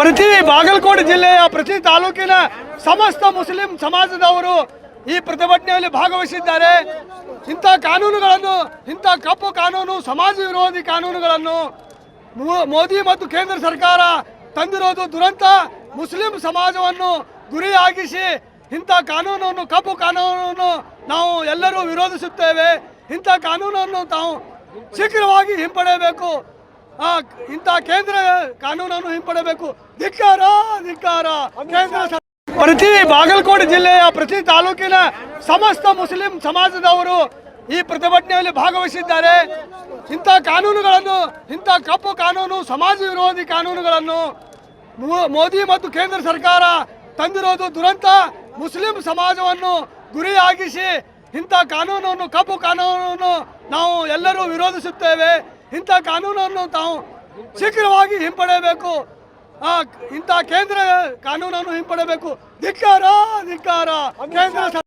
ಪ್ರತಿ ಬಾಗಲಕೋಟೆ ಜಿಲ್ಲೆಯ ಪ್ರತಿ ತಾಲೂಕಿನ ಸಮಸ್ತ ಮುಸ್ಲಿಂ ಸಮಾಜದವರು ಈ ಪ್ರತಿಭಟನೆಯಲ್ಲಿ ಭಾಗವಹಿಸಿದ್ದಾರೆ. ಇಂಥ ಕಾನೂನುಗಳನ್ನು, ಇಂಥ ಕಪ್ಪು ಕಾನೂನು, ಸಮಾಜ ವಿರೋಧಿ ಕಾನೂನುಗಳನ್ನು ಮೋದಿ ಮತ್ತು ಕೇಂದ್ರ ಸರ್ಕಾರ ತಂದಿರೋದು ದುರಂತ. ಮುಸ್ಲಿಂ ಸಮಾಜವನ್ನು ಗುರಿಯಾಗಿಸಿ ಇಂಥ ಕಾನೂನನ್ನು, ಕಪ್ಪು ಕಾನೂನನ್ನು ನಾವು ಎಲ್ಲರೂ ವಿರೋಧಿಸುತ್ತೇವೆ. ಇಂಥ ಕಾನೂನನ್ನು ತಾವು ಶೀಘ್ರವಾಗಿ ಹಿಂಪಡೆಯಬೇಕು. ಆ, ಇಂಥ ಕೇಂದ್ರ ಕಾನೂನನ್ನು ಹಿಂಪಡೆಯಬೇಕು. ಧಿಕ್ಕಾರ ಧಿಕ್ಕಾರ. ಕೇಂದ್ರ ಪ್ರತಿ ಬಾಗಲಕೋಟೆ ಜಿಲ್ಲೆಯ ಪ್ರತಿ ತಾಲೂಕಿನ ಸಮಸ್ತ ಮುಸ್ಲಿಂ ಸಮಾಜದವರು ಈ ಪ್ರತಿಭಟನೆಯಲ್ಲಿ ಭಾಗವಹಿಸಿದ್ದಾರೆ. ಇಂಥ ಕಾನೂನುಗಳನ್ನು ಇಂಥ ಕಪ್ಪು ಕಾನೂನು ಸಮಾಜ ವಿರೋಧಿ ಕಾನೂನುಗಳನ್ನು ಮೋದಿ ಮತ್ತು ಕೇಂದ್ರ ಸರ್ಕಾರ ತಂದಿರೋದು ದುರಂತ. ಮುಸ್ಲಿಂ ಸಮಾಜವನ್ನು ಗುರಿಯಾಗಿಸಿ ಇಂಥ ಕಾನೂನನ್ನು ಕಪ್ಪು ಕಾನೂನನ್ನು ನಾವು ಎಲ್ಲರೂ ವಿರೋಧಿಸುತ್ತೇವೆ. ಇಂಥ ಕಾನೂನನ್ನು ತಾವು ಶೀಘ್ರವಾಗಿ ಹಿಂಪಡೆಯಬೇಕು. ಆ, ಇಂಥ ಕೇಂದ್ರ ಕಾನೂನನ್ನು ಹಿಂಪಡೆಯಬೇಕು. ಧಿಕ್ಕಾರ ಧಿಕ್ಕಾರ. ಕೇಂದ್ರ